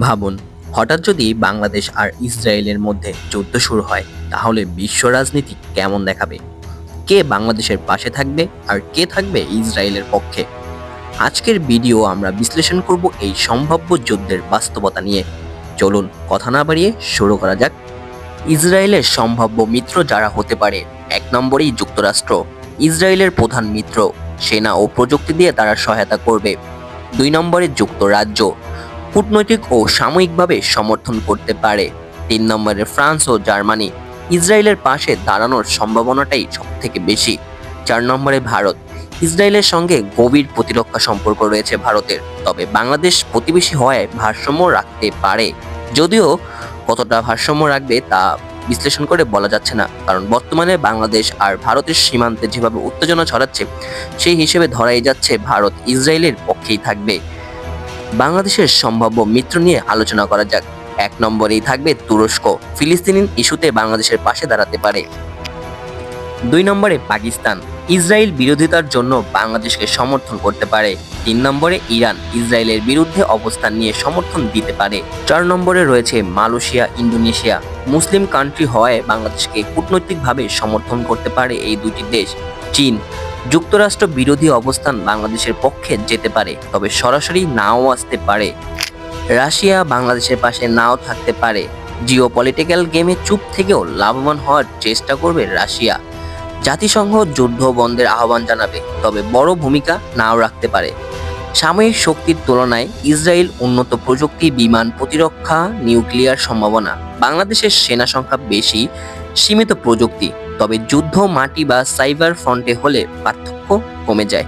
ভাবুন, হঠাৎ যদি বাংলাদেশ আর ইসরায়েলের মধ্যে যুদ্ধ শুরু হয়, তাহলে বিশ্ব রাজনীতি কেমন দেখাবে? কে বাংলাদেশের পাশে থাকবে আর কে থাকবে ইসরায়েলের পক্ষে? আজকের ভিডিও আমরা বিশ্লেষণ করব এই সম্ভাব্য যুদ্ধের বাস্তবতা নিয়ে। চলুন, কথা না বাড়িয়ে শুরু করা যাক। ইসরায়েলের সম্ভাব্য মিত্র যারা হতে পারে, এক নম্বরেই যুক্তরাষ্ট্র। ইসরায়েলের প্রধান মিত্র, সেনা ও প্রযুক্তি দিয়ে তারা সহায়তা করবে। দুই নম্বরে যুক্তরাজ্য। কূটনৈতিক ও সাময়িকভাবে সমর্থন করতে পারে। তিন নম্বরে ফ্রান্স ও জার্মানি ইসরায়েলের পাশে দাঁড়ানোর সম্ভাবনাটাই সব থেকে বেশি। চার নম্বরে ভারত ইসরায়েলের সঙ্গে গভীর প্রতিরক্ষা সম্পর্ক রয়েছে ভারতের, তবে বাংলাদেশ প্রতিবেশী হওয়ায় ভারসাম্য রাখতে পারে। যদিও কতটা ভারসাম্য রাখবে তা বিশ্লেষণ করে বলা যাচ্ছে না, কারণ বর্তমানে বাংলাদেশ আর ভারতের সীমান্তে যেভাবে উত্তেজনা ছড়াচ্ছে, সেই হিসেবে ধরাই যাচ্ছে ভারত ইসরায়েলের পক্ষেই থাকবে। বাংলাদেশের সম্ভাব্য মিত্র নিয়ে আলোচনা করা যাক। এক নম্বরেই থাকবে তুরস্ক। ফিলিস্তিন ইস্যুতে বাংলাদেশের পাশে দাঁড়াতে পারে। দুই নম্বরে পাকিস্তান। ইসরায়েল বিরোধিতার জন্য বাংলাদেশকে সমর্থন করতে পারে। তিন নম্বরে ইরান ইসরায়েলের বিরুদ্ধে অবস্থান নিয়ে সমর্থন দিতে পারে। চার নম্বরে রয়েছে মালয়েশিয়া, ইন্দোনেশিয়া। মুসলিম কান্ট্রি হওয়ায় বাংলাদেশকে কূটনৈতিকভাবে সমর্থন করতে পারে এই দুটি দেশ। চীন, যুক্তরাষ্ট্র বিরোধী অবস্থান বাংলাদেশের পক্ষে যেতে পারে, তবে সরাসরি নাও আসতে পারে। রাশিয়া বাংলাদেশের পাশে নাও থাকতে পারে। জিও পলিটিক্যাল গেমে চুপ থেকেও লাভবান হওয়ার চেষ্টা করবে রাশিয়া। জাতিসংঘ যুদ্ধ বন্ধের আহ্বান জানাবে, তবে বড় ভূমিকা নাও রাখতে পারে। সাময়িক শক্তির তুলনায় ইসরায়েল উন্নত প্রযুক্তি, বিমান প্রতিরক্ষা, নিউক্লিয়ার সম্ভাবনা। বাংলাদেশের সেনা সংখ্যা বেশি, সীমিত প্রযুক্তি, তবে যুদ্ধ, মাটি বা সাইবার ফ্রন্টে হলে পার্থক্য কমে যায়।